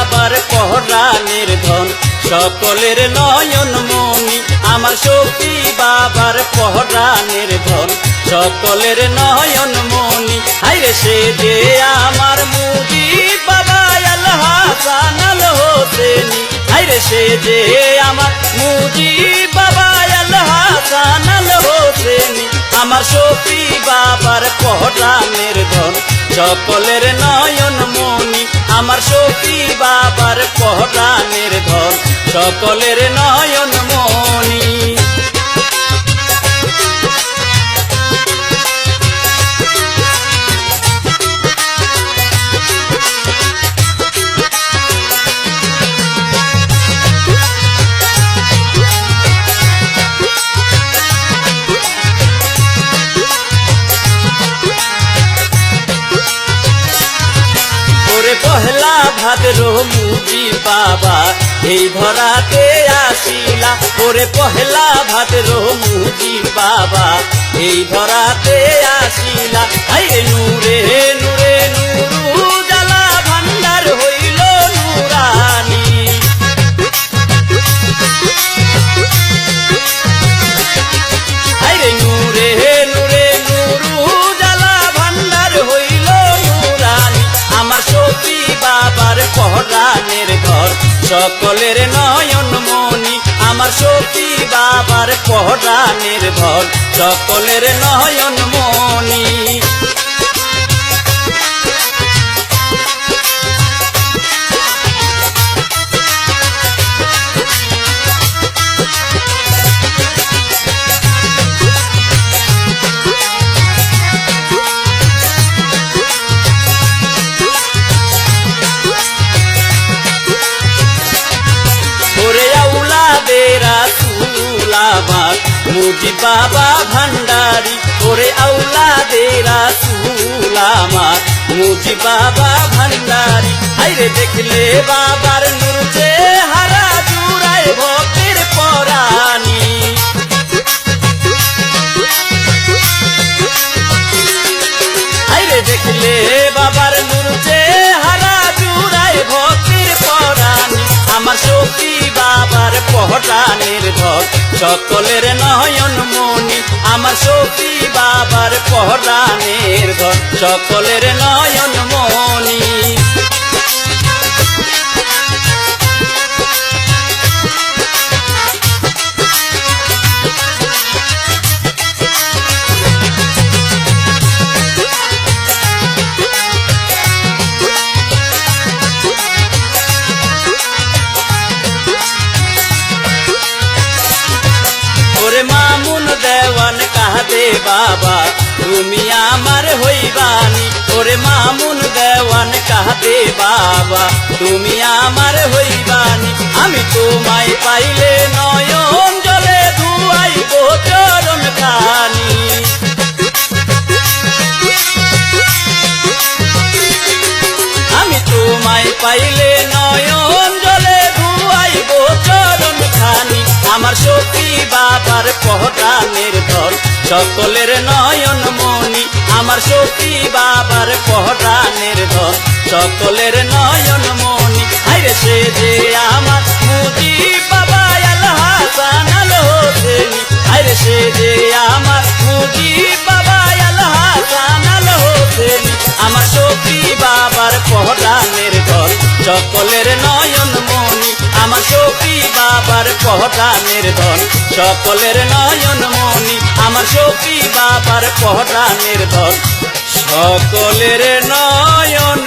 বাবার পহরানের ধন সকলের নয়ন মনি আমার শক্তি বাবার পহরানের ধন সকলের নয়ন মনি হাইরে সে যে আমার মুজি বাবা সানাল হোসেনি। হাইরে সে যে আমার মুজি বাবা, আল্লাহ সানাল হোসেনি। আমার শক্তি বাবার পহরানের ধন সকলের নয়ন মনি আমার শক্তি বাবার পহরানের ধন সকলের নয়ন পহলা ভাদ্র মুজি বাবা এই ধরাতে আসিলা ওরে পহলা ভাদ্র মুজি বাবা এই ধরাতে আসিলা আই নূরে নূরে নুরু সকলের নয়ন মনি আমার সখি বাবার পহরানের ভর সকলের নয়ন মনি মুজি বাবা ভান্ডারি করে আউলা দেরা সুলামার মুজি বাবা ভান্ডারি আইরে দেখলে বাবার নুরছে হারা সকলের নয়ন মনি আমার সফি বাবার পহরানের ঘর। সকলের নয়ন মনি কাহাদে বাবা, তুমি আমার হইবানি। ওরে মামুন দেওয়ান কাহাদে বাবা, তুমি আমার হইবানি। আমি তোমায় পাইলে নয়ন জলে ধুয়াই চরণ খানি আমি তোমায় পাইলে নয়ন জলে ধুয়াইব চরণ খানি আমার সতী বাবার পহটানের ধর সকলের নয়ন মনি আমার সতী বাবার পহটানের ধর সকলের নয়ন মনি আইরে সে যে আমার মুজি বাবা আল্লাহ সানাল হোসেনি আইরে সে যে আমার মুজি বাবা আল্লাহ সানাল হোসেনি আমার সতী বাবার পহটানের ঘর সকলের নয়ন মনি আমার সখী বাবার পহটানের ধন। সকলের নয়ন সখী বাবার পহটানের ধন সকলের নয়ন